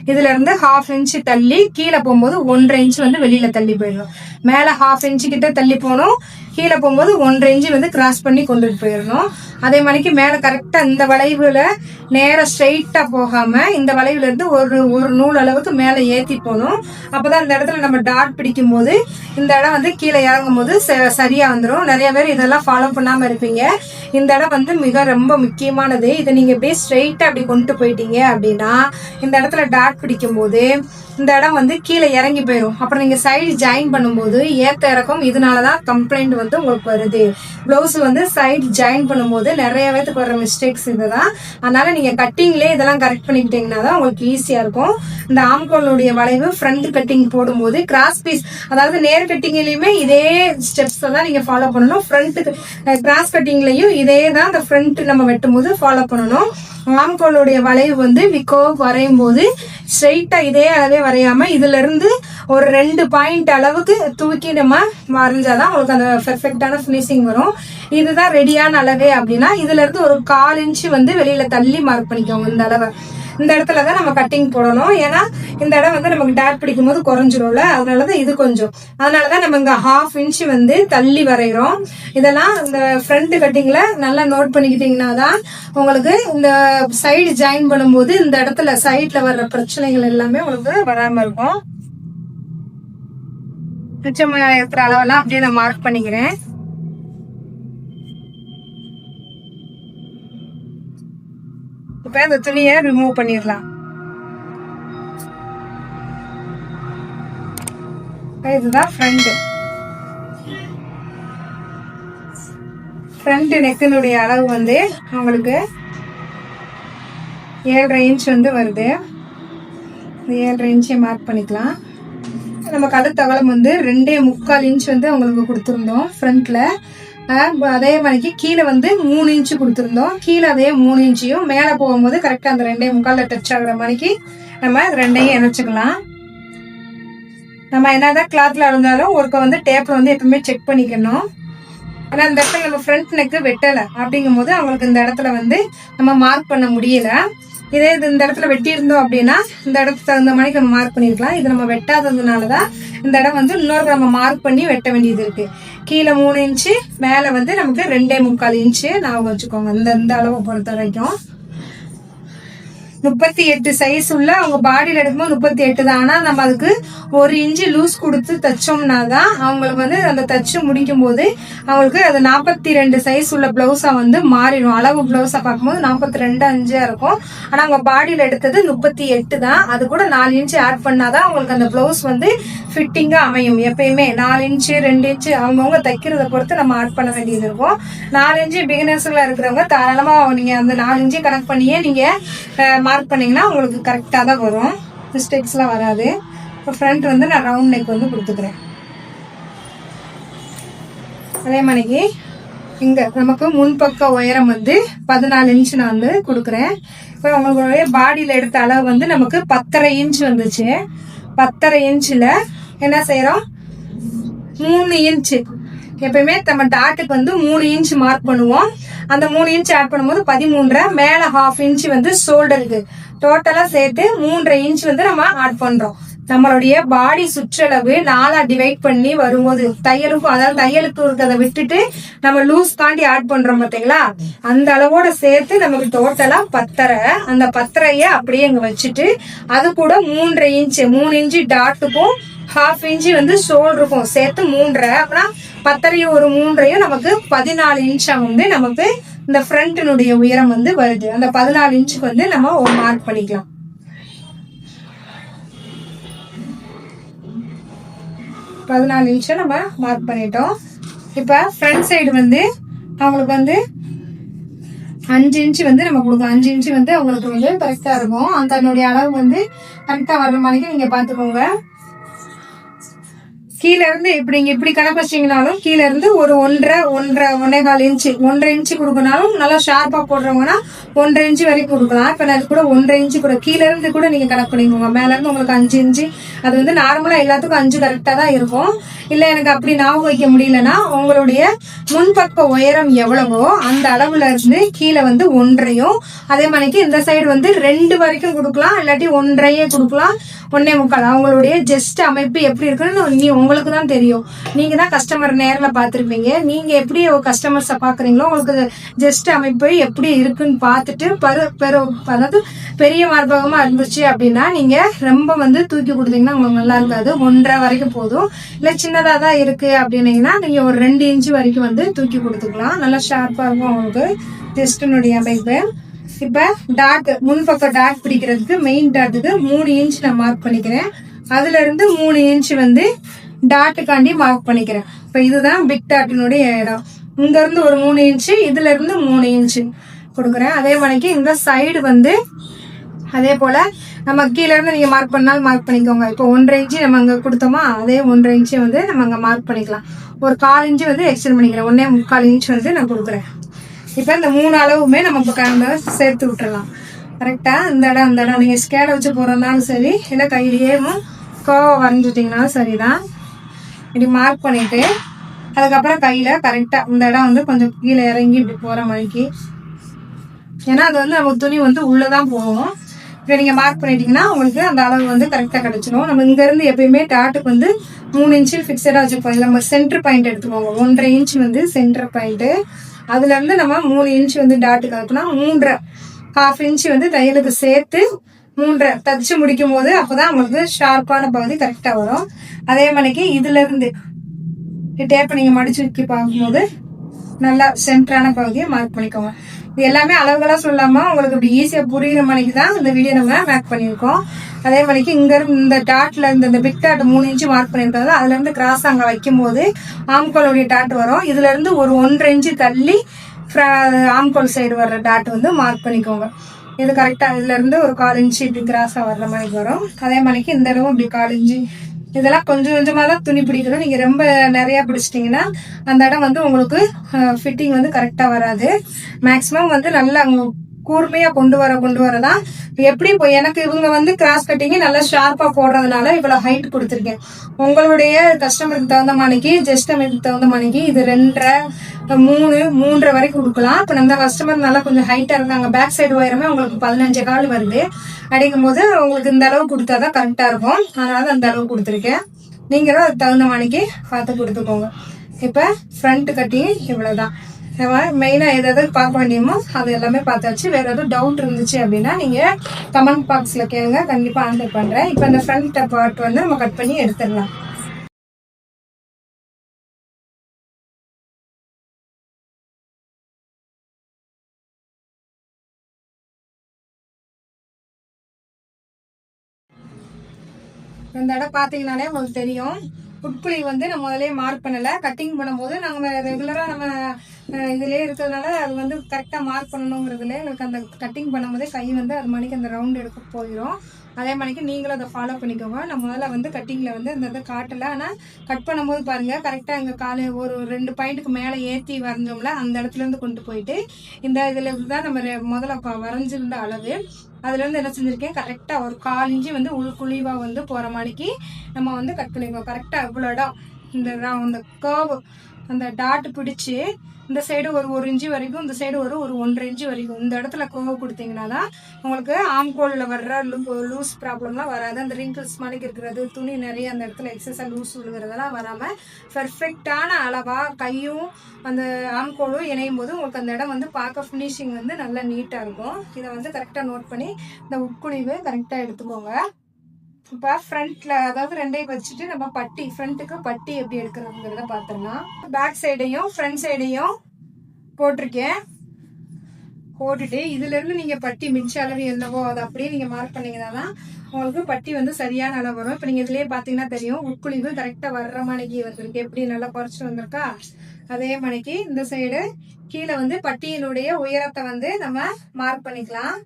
இதுல இருந்து ஹாஃப் இன்ச் தள்ளி கீழே போகும்போது ஒன்றரை இன்ச் வந்து வெளியில தள்ளி போயிடும் மேல ஹாஃப் இன்ச் கிட்ட தள்ளி போகணும். கீழே போகும்போது ஒன்றரை இன்ச் வந்து கிராஸ் பண்ணி கொண்டுட்டு போயிடணும். அதே மாதிரிக்கு மேல கரெக்டா இந்த வளைவுல நேரம் ஸ்ட்ரைட்டா போகாம இந்த வளைவுல இருந்து ஒரு ஒரு நூல் அளவுக்கு மேல ஏத்தி போகணும். அப்பதான் இந்த இடத்துல நம்ம டாட் பிடிக்கும் போது இந்த இடம் வந்து கீழே இறங்கும் போது ச- சரியா வந்துடும் நிறைய பேர் இதெல்லாம் ஃபாலோ பண்ணாம இருப்பீங்க. இந்த இடம் வந்து மிக ரொம்ப முக்கியமானது. இதை நீங்க அப்படியே ஸ்ட்ரைட்டா அப்படி கொண்டு போயிட்டீங்க அப்படின்னா இந்த இடத்துல டாட் பிடிக்கும் போது இந்த இடம் வந்து கீழே இறங்கி போயிடும் அப்புறம் நீங்க சைடு ஜாயின் பண்ணும்போது ஏத்த இறக்கம் இதனாலதான் கம்ப்ளைண்ட் வந்து உங்களுக்கு வருது. பிளவுஸ் வந்து சைடு ஜாயின் பண்ணும்போது நிறைய பேத்துக்கு வர மிஸ்டேக்ஸ் இதுதான். அதனால நீங்க கட்டிங்லேயே இதெல்லாம் கரெக்ட் பண்ணிக்கிட்டீங்கன்னா தான் உங்களுக்கு ஈஸியா இருக்கும். இந்த ஆம்கோலுடைய வளைவு ஃப்ரண்ட் கட்டிங் போடும்போது கிராஸ் பீஸ் அதாவது நேர் கட்டிங்லயுமே இதே ஸ்டெப்ஸை தான் நீங்க ஃபாலோ பண்ணணும். ஃப்ரண்ட் கிராஸ் கட்டிங்லயும் இதே தான் அந்த ஃப்ரண்ட் நம்ம வெட்டும் போது ஃபாலோ பண்ணணும். ஆம்கோலுடைய வளைவு வந்து விக்கோ வரையும் போது ஸ்ட்ரெயிட்டாக இதே அளவே வரையாம இதுல இருந்து ஒரு ரெண்டு பாயிண்ட் அளவுக்கு தூக்கி நம்ம வரைஞ்சாதான் உங்களுக்கு அந்த பெர்ஃபெக்டான ஃபினிஷிங் வரும். இதுதான் ரெடியான அளவே அப்படின்னா இதுல இருந்து ஒரு கால் இன்ச்சு வந்து வெளியில தள்ளி மார்க் பண்ணிக்கோங்க இந்த அளவை. இந்த இடத்துல தான் நம்ம கட்டிங் போடணும். ஏன்னா இந்த இடம் வந்து நமக்கு டேட் பிடிக்கும் போது குறைஞ்சிரும்ல அதனாலதான் இது கொஞ்சம். அதனாலதான் நம்ம இங்கே ஹாஃப் இன்ச் வந்து தள்ளி வரைகிறோம் இதெல்லாம் இந்த ஃப்ரண்ட் கட்டிங்கில் நல்லா நோட் பண்ணிக்கிட்டிங்கன்னா தான் உங்களுக்கு இந்த சைடு ஜாயின் பண்ணும்போது இந்த இடத்துல சைட்டில் வர்ற பிரச்சனைகள் எல்லாமே உங்களுக்கு வராமல் இருக்கும். மிச்சமா இருக்கிற அளவெல்லாம் அப்படியே நான் மார்க் பண்ணிக்கிறேன். இப்ப இந்த துணியை ரிமூவ் பண்ணிடலாம். இதுதான் ஃப்ரண்ட் ஃப்ரண்ட் நெக்கினுடைய அளவு வந்து உங்களுக்கு ஏழரை இன்ச் வந்து வருது. இந்த ஏழரை இன்ச்சை மார்க் பண்ணிக்கலாம். நம்ம கழுத்தகலம் வந்து ரெண்டே முக்கால் இன்ச் வந்து அவங்களுக்கு கொடுத்துருந்தோம் ஃப்ரண்ட்ல அதே மாதிரிக்கு கீழே வந்து மூணு இன்ச்சு கொடுத்துருந்தோம். கீழே அதே மூணு இன்ச்சையும் மேலே போகும்போது கரெக்டாக அந்த ரெண்டே முக்காலில் டச் ஆகிற மாதிரிக்கு நம்ம ரெண்டையும் இணைச்சிக்கலாம். நம்ம என்னதான் கிளாத்தில் இருந்தாலும் ஒருக்க வந்து டேப்பில் வந்து எப்பவுமே செக் பண்ணிக்கணும். ஆனால் அந்த இடத்துல நம்ம ஃப்ரண்ட் நெக்கு வெட்டலை. அப்படிங்கும்போது அவங்களுக்கு இந்த இடத்துல வந்து நம்ம மார்க் பண்ண முடியல. இதே இது இந்த இடத்துல வெட்டியிருந்தோம் அப்படின்னா இந்த இடத்துக்கு தகுந்த மாதிரி நம்ம மார்க் பண்ணியிருக்கலாம் இது நம்ம வெட்டாததுனால தான் இந்த இடம் வந்து இன்னொரு நம்ம மார்க் பண்ணி வெட்ட வேண்டியது இருக்கு. கீழே மூணு இன்ச்சு மேலே வந்து நமக்கு ரெண்டே முக்கால் இன்ச்சு ஞாபகம் வச்சுக்கோங்க. இந்த இந்த அளவை பொறுத்த வரைக்கும். முப்பத்தி எட்டு சைஸ் உள்ள அவங்க பாடியில் எடுக்கும்போது முப்பத்தி எட்டு தான். ஆனால் நம்ம அதுக்கு ஒரு இன்ச்சு லூஸ் கொடுத்து தைச்சோம்னா தான் அவங்களுக்கு வந்து அந்த தச்சு முடிக்கும் போது அவங்களுக்கு அது நாற்பத்தி ரெண்டு சைஸ் உள்ள ப்ளவுஸாக வந்து மாறிடும். அளவு ப்ளவுஸாக பார்க்கும்போது நாற்பத்தி ரெண்டு அஞ்சாக இருக்கும். ஆனால் அவங்க பாடியில் எடுத்தது முப்பத்தி எட்டு தான். அது கூட நாலு இன்ச்சு ஆட் பண்ணாதான் அவங்களுக்கு அந்த பிளவுஸ் வந்து ஃபிட்டிங்காக அமையும். எப்பயுமே நாலு இன்ச்சு ரெண்டு இன்ச்சு அவங்கவுங்க தைக்கிறத பொறுத்து நம்ம ஆட் பண்ண வேண்டியது இருக்கும். நாலு இன்ச்சு பிகினர்ஸ்ல இருக்கிறவங்க தாராளமாக நீங்கள் அந்த நாலு இன்ச்சு கனெக்ட் பண்ணியே நீங்கள் மார்க் பண்ணிங்கன்னா உங்களுக்கு கரெக்டாக தான் வரும். மிஸ்டேக்ஸ்லாம் வராது. இப்போ ஃப்ரண்ட் வந்து நான் ரவுண்ட் நெக் வந்து கொடுத்துக்கிறேன். அதே மாதிரிக்கு இங்கே நமக்கு முன்பக்க உயரம் வந்து பதினாலு இன்ச் நான் வந்து கொடுக்குறேன். இப்போ உங்களுடைய பாடியில் எடுத்த அளவு வந்து நமக்கு பத்தரை இன்ச் வந்துச்சு. பத்தரை இன்ச்சில் என்ன செய்கிறோம் மூணு இன்ச்சு எப்பயுமே நம்ம டாட்டுக்கு வந்து மூணு இன்ச் மார்க் பண்ணுவோம். அந்த மூணு இன்ச் ஆட் பண்ணும்போது பதிமூன்றரை மேல ஹாஃப் இன்ச் வந்து ஷோல்டருக்கு டோட்டலா சேர்த்து மூன்றரை இன்ச் வந்து நம்ம ஆட் பண்றோம். நம்மளுடைய பாடி சுற்றளவு நாலா டிவைட் பண்ணி வரும்போது தையலுக்கும் அதாவது தையலுக்கு இருக்கிறத விட்டுட்டு நம்ம லூஸ் தாண்டி ஆட் பண்றோம் பார்த்தீங்களா? அந்த அளவோட சேர்த்து நமக்கு டோட்டலா பத்தரை. அந்த பத்தரைய அப்படியே இங்க வச்சுட்டு அது கூட மூன்றரை இன்ச்சு மூணு இன்ச்சு டாட்டுக்கும் ஹாஃப் இன்ச்சு வந்து ஷோல்டருக்கும் சேர்த்து மூன்றரை அப்புறம் பத்தரையும் ஒரு மூன்றையும் நமக்கு பதினாலு இன்ச்சாக வந்து நமக்கு இந்த ஃப்ரண்ட்டினுடைய உயரம் வந்து வருது. அந்த பதினாலு இன்ச்சுக்கு வந்து நம்ம ஒரு மார்க் பண்ணிக்கலாம். பதினாலு இன்ச்சை நம்ம மார்க் பண்ணிட்டோம். இப்போ ஃப்ரண்ட் சைடு வந்து அவங்களுக்கு வந்து அஞ்சு இன்ச்சு வந்து நம்ம கொடுக்கணும். அஞ்சு இன்ச்சு வந்து அவங்களுக்கு வந்து கரெக்டாக இருக்கும். அந்த அளவு வந்து கரெக்டாக வர்ற மாதிரி நீங்கள் பார்த்துக்கோங்க. கீழே இருந்து இப்படி நீங்க இப்படி கணக்கு வச்சீங்கனாலும் கீழ இருந்து ஒரு ஒன்றரை ஒன்றரை ஒன்னே கால் இன்ச்சு ஒன்றரை இன்ச்சு கொடுக்கனாலும் நல்லா ஷார்ப்பா போடுறவங்கன்னா ஒன்றரை இன்ச்சு வரைக்கும் கொடுக்கலாம். இப்போ நான் கூட ஒன்றரை இன்ச்சு கூட கீழே இருந்து கூட நீங்க கணக்கு பண்ணிக்கோங்க. மேல இருந்து உங்களுக்கு அஞ்சு இன்ச்சு அது வந்து நார்மலா எல்லாத்துக்கும் அஞ்சு கரெக்டா தான் இருக்கும். இல்ல எனக்கு அப்படி ஞாபகம் வைக்க முடியலன்னா உங்களுடைய முன்பக்க உயரம் எவ்வளவோ அந்த அளவுல இருந்து கீழே வந்து ஒன்றையும் அதே மாதிரிக்கு இந்த சைடு வந்து ரெண்டு வரைக்கும் கொடுக்கலாம். இல்லாட்டி ஒன்றையே கொடுக்கலாம். ஒன்னே முக்கால். அவங்களுடைய ஜஸ்ட் அமைப்பு எப்படி இருக்குன்னு நீ உங்களுக்கு தான் தெரியும். நீங்க தான் கஸ்டமர் நேரில் பார்த்துருப்பீங்க. நீங்க எப்படி கஸ்டமர்ஸை பார்க்குறீங்களோ உங்களுக்கு ஜஸ்ட் அமைப்பு எப்படி இருக்குன்னு பார்த்துட்டு பரு பெரு அதாவது பெரிய மார்பகமாக இருந்துச்சு அப்படின்னா நீங்க ரொம்ப வந்து தூக்கி கொடுத்தீங்கன்னா உங்களுக்கு நல்லா இருக்காது. ஒன்றரை வரைக்கும் போதும். இல்லை சின்னதாக தான் இருக்கு அப்படின்னீங்கன்னா நீங்கள் ஒரு ரெண்டு இன்ச்சு வரைக்கும் வந்து தூக்கி கொடுத்துக்கலாம். நல்லா ஷார்ப்பாக இருக்கும் உங்களுக்கு. டெஸ்டினுடைய அமைப்பு. இப்போ டாட் முன்பக்கம் டாட் பிடிக்கிறதுக்கு மெயின் டாட்டுக்கு மூணு இன்ச் நான் மார்க் பண்ணிக்கிறேன். அதுல இருந்து மூணு இன்ச் வந்து டாட்டுக்காண்டி மார்க் பண்ணிக்கிறேன். இப்போ இதுதான் பிக் டாட்டினுடைய இடம். இங்கேருந்து ஒரு மூணு இன்ச்சு இதுலேருந்து மூணு இன்ச்சு கொடுக்குறேன். அதே மாதிரிக்கு இந்த சைடு வந்து அதே போல் நம்ம கீழேருந்து நீங்கள் மார்க் பண்ணாலும் மார்க் பண்ணிக்கோங்க. இப்போ ஒன்றரை இன்ச்சு நம்ம அங்கே கொடுத்தோமா அதே ஒன்றரை இன்ச்சு வந்து நம்ம அங்கே மார்க் பண்ணிக்கலாம். ஒரு கால் இன்ச்சு வந்து எக்ஸ்டெண்ட் பண்ணிக்கிறேன். ஒன்னே முக்கால் இன்ச் வந்து நான் கொடுக்குறேன். இப்போ இந்த மூணு அளவுமே நம்ம இப்போ சேர்த்து விட்டுறலாம். கரெக்டாக இந்த இடம் இந்த இடம். நீங்கள் ஸ்கேலை வச்சு போகிறதுனாலும் சரி இல்லை கையிலேயே கோவம் வரைஞ்சிட்டிங்கனாலும் சரிதான். இப்படி மார்க் பண்ணிட்டு அதுக்கப்புறம் கையில கரெக்டா இந்த இடம் வந்து கொஞ்சம் கீழே இறங்கி இப்படி போற மாதிரிக்கு. ஏன்னா அது வந்து நம்ம துணி வந்து உள்ளதான் போகும். இப்போ நீங்க மார்க் பண்ணிட்டீங்கன்னா உங்களுக்கு அந்த அளவு வந்து கரெக்டா கிடைச்சிடும். நம்ம இங்க இருந்து எப்பயுமே டாட்டுக்கு வந்து மூணு இன்ச்சு ஃபிக்ஸடா வச்சுப்போம் நம்ம சென்டர் பாயிண்ட் எடுத்துக்கோங்க. ஒன்றரை இன்ச் வந்து சென்டர் பாயிண்ட்டு அதுல இருந்து நம்ம மூணு இன்ச் வந்து டாட்டுக்கு ஆக்குனா மூன்றரை ஹாஃப் இன்ச் வந்து தையலுக்கு சேர்த்து மூன்றரை தச்சு முடிக்கும் போது அப்போதான் உங்களுக்கு ஷார்ப்பான பகுதி கரெக்டாக வரும். அதே மாதிரிக்கு இதுல இருந்து டேப்பை நீங்கள் மடிச்சு வைக்க பார்க்கும்போது நல்லா சென்டரான பகுதியை மார்க் பண்ணிக்கோங்க. இது எல்லாமே அளவுகளாக சொல்லாமல் உங்களுக்கு இப்படி ஈஸியாக புரியுற மணிக்கு தான் இந்த வீடியோ நம்ம மேக் பண்ணியிருக்கோம். அதே மாதிரிக்கு இங்க இந்த டாட்ல இருந்து இந்த பிக் டாட் மூணு இன்ச்சு மார்க் பண்ணியிருக்காங்க அதுல இருந்து கிராஸ் அங்க வைக்கும் போது ஆம்கோலுடைய டாட் வரும். இதுல இருந்து ஒரு ஒன்றரை இன்ச்சு தள்ளி ஆம்கோல் சைடு வர்ற டாட் வந்து மார்க் பண்ணிக்கோங்க. இது கரெக்டாக இதுலேருந்து ஒரு கால் இன்ச்சு இப்படி கிராஸா வர்ற மாதிரி வரும். அதே மாதிரிக்கு இந்த இடமும் இப்படி கால் இன்ச்சு. இதெல்லாம் கொஞ்சம் கொஞ்சமா தான் துணி பிடிக்கணும் நீங்க ரொம்ப நிறைய பிடிச்சிட்டிங்கன்னா அந்த இடம் வந்து உங்களுக்கு ஃபிட்டிங் வந்து கரெக்டா வராது. மேக்ஸிமம் வந்து நல்லா கூர்மையா கொண்டு வர கொண்டு வரதான் எப்படி இப்போ எனக்கு இவங்க வந்து கிராஸ் கட்டிங் நல்லா ஷார்ப்பா போடுறதுனால இவ்வளவு ஹைட் கொடுத்துருக்கேன். உங்களுடைய கஸ்டமருக்கு தகுந்த மணிக்கு ஜஸ்ட் அமைப்புக்கு தகுந்த மணிக்கு இது ரெண்டரை மூணு மூன்றரை வரைக்கும் கொடுக்கலாம். இப்போ நம்ம கஸ்டமர் நல்லா கொஞ்சம் ஹைட்டா இருந்தாங்க பேக் சைடு உயரமே உங்களுக்கு பதினஞ்சு கால் வருது. அப்படிங்கும் போது உங்களுக்கு இந்த அளவு கொடுத்தாதான் கரெக்டா இருக்கும். அதனால அந்த அளவு கொடுத்துருக்கேன். நீங்களும் அதுக்கு தகுந்த மணிக்கு பார்த்து கொடுத்துக்கோங்க. இப்போ ஃப்ரண்ட் கட்டிங் இவ்வளவுதான் மெயினாக எது எது பார்க்க வேண்டியமோ அது எல்லாமே பார்த்தாச்சு. வேற எதுவும் டவுட் இருந்துச்சு அப்படின்னா நீங்கள் கமெண்ட் பாக்ஸில் கேளுங்க. கண்டிப்பாக ஆன்சர் பண்ணுறேன் இப்போ இந்த ஃப்ரண்ட் பார்ட் வந்து நம்ம கட் பண்ணி எடுத்துடலாம். இந்த இடம் பார்த்தீங்கன்னாலே உங்களுக்கு தெரியும். உட்குழி வந்து நம்ம முதலே மார்க் பண்ணல. கட்டிங் பண்ணும்போது நாங்கள் ரெகுலரா நம்ம அஹ், இதுலயே இருக்கிறதுனால அது வந்து கரெக்டாக மார்க் பண்ணணுங்கிறதுல எங்களுக்கு அந்த கட்டிங் பண்ணும்போதே கை வந்து அது மணிக்கு அந்த ரவுண்ட் எடுக்க போயிடும் அதே மாதிரிக்கு நீங்களும் அதை ஃபாலோ பண்ணிக்கோங்க. நான் முதல்ல வந்து கட்டிங்கில் வந்து அந்த இதை காட்டலை. ஆனால் கட் பண்ணும்போது பாருங்க கரெக்டாக எங்கள் காலை ஒரு ரெண்டு பாயிண்ட்டுக்கு மேலே ஏற்றி வரைஞ்சோம்ல அந்த இடத்துல இருந்து கொண்டு போயிட்டு இந்த இதுலேருந்து தான் நம்ம ரெ- முதல்ல ப- வரைஞ்சிருந்த அளவு அதுலேருந்து என்ன செஞ்சுருக்கேன்? கரெக்டாக ஒரு கால் இஞ்சி வந்து உள் குழிவாக வந்து போகிற மாதிரிக்கு நம்ம வந்து கட் பண்ணிருக்கோம் கரெக்டாக இவ்வளோ இடம். இந்த இந்த கேர்வ் அந்த டாட் பிடிச்சி இந்த சைடு ஒரு ஒரு இன்ச்சு வரைக்கும் இந்த சைடு ஒரு ஒரு ஒன்றரை இன்ச்சு வரைக்கும். இந்த இடத்துல கோவ கொடுத்தீங்கன்னா தான் உங்களுக்கு ஆம்கோலில் வர்ற லூஸ் ப்ராப்ளம்லாம் வராது. அந்த ரிங்கிள்ஸ் மாதிரி இருக்கிறது துணி நிறைய அந்த இடத்துல எக்ஸஸாக லூஸ் விழுகிறதெல்லாம் வராமல் பெர்ஃபெக்டான அளவாக கையும் அந்த ஆம்கோலும் இணையும் போது உங்களுக்கு அந்த இடம் வந்து பார்க்க ஃபினிஷிங் வந்து நல்லா நீட்டாக இருக்கும். இதை வந்து கரெக்டாக நோட் பண்ணி இந்த உட்குழிவு கரெக்டாக எடுத்துக்கோங்க. இப்போ ஃப்ரண்ட்ல அதாவது ரெண்டையும் வச்சுட்டு நம்ம பட்டி ஃப்ரண்ட்டுக்கு பட்டி எப்படி எடுக்கிறதுங்கிறத பார்த்துடலாம். பேக் சைடையும் ஃப்ரண்ட் சைடையும் போட்டிருக்கேன். போட்டுட்டு இதுலேருந்து நீங்கள் பட்டி மிச்ச அளவு என்னவோ அதை அப்படியே நீங்கள் மார்க் பண்ணீங்கன்னா தான் உங்களுக்கு பட்டி வந்து சரியான அளவு வரும். இப்போ நீங்கள் இதுலேயே பார்த்தீங்கன்னா தெரியும் உட்குழிவு கரெக்டாக வர்ற மணிக்கு வந்திருக்கு. எப்படி நல்லா குறைச்சி வந்திருக்கா? அதே மணிக்கு இந்த சைடு கீழே வந்து பட்டியினுடைய உயரத்தை வந்து நம்ம மார்க் பண்ணிக்கலாம்.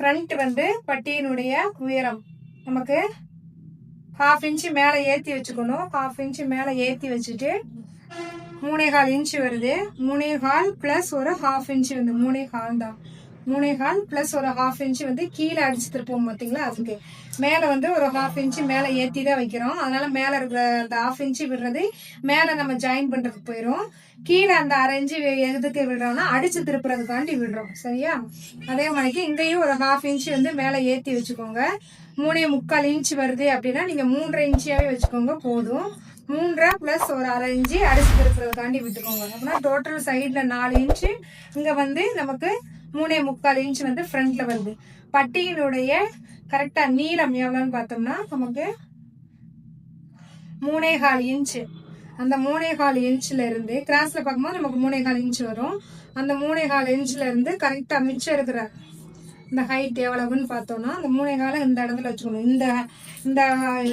ஃப்ரண்ட் வந்து பட்டியினுடைய உயரம். நமக்கு ஹாஃப் இன்ச்சு மேலே ஏற்றி வச்சுக்கணும். ஹாஃப் இன்ச்சு மேலே ஏற்றி வச்சுட்டு மூணே கால் இன்ச்சு வருது. மூணே கால் ப்ளஸ் ஒரு ஹாஃப் இன்ச்சு வந்து மூணே கால் தான் மூணே கால் ப்ளஸ் ஒரு ஹாஃப் இன்ச்சு வந்து கீழே அடிச்சு திருப்போம் பார்த்தீங்களா அதுக்கு மேலே வந்து ஒரு ஹாஃப் இன்ச்சு மேலே ஏற்றி தான் வைக்கிறோம். அதனால மேலே இருக்கிற அந்த ஹாஃப் இன்ச்சு விடுறது மேலே நம்ம ஜாயின் பண்ணுறதுக்கு போயிடும் கீழே அந்த அரை எதுக்கு விடுறோம்னா அடிச்சு திருப்புறதுக்காண்டி விடுறோம். சரியா? அதே மாதிரிக்கு இங்கேயும் ஒரு ஹாஃப் இன்ச்சு வந்து மேலே ஏற்றி வச்சுக்கோங்க. மூணே முக்கால் இன்ச்சு வருது அப்படின்னா நீங்கள் மூன்றரை இன்ச்சியாகவே வச்சுக்கோங்க போதும். மூன்றரை ப்ளஸ் ஒரு அரை இன்ச்சு அடிச்சு திருப்புறதுக்காண்டி விட்டுக்கோங்க. அப்படின்னா டோட்டல் சைடில் நாலு இன்ச்சு இங்கே வந்து நமக்கு மூணே முக்கால் இன்ச் வந்து ஃப்ரண்ட்ல வருது. பட்டியினுடைய கரெக்டா நீளம் எவ்வளோன்னு பார்த்தோம்னா நமக்கு மூணே கால் இன்ச்சு அந்த மூணே கால் இன்ச்ல இருந்து கிராஸ்ல பார்க்கும்போது நமக்கு மூணே கால் இன்ச் வரும். அந்த மூணே கால் இன்ச்ல இருந்து கரெக்டா மிச்சம் இருக்கிற இந்த ஹைட் எவ்வளவுன்னு பார்த்தோன்னா அந்த மூணே காலம் இந்த இடத்துல வச்சுக்கணும். இந்த இந்த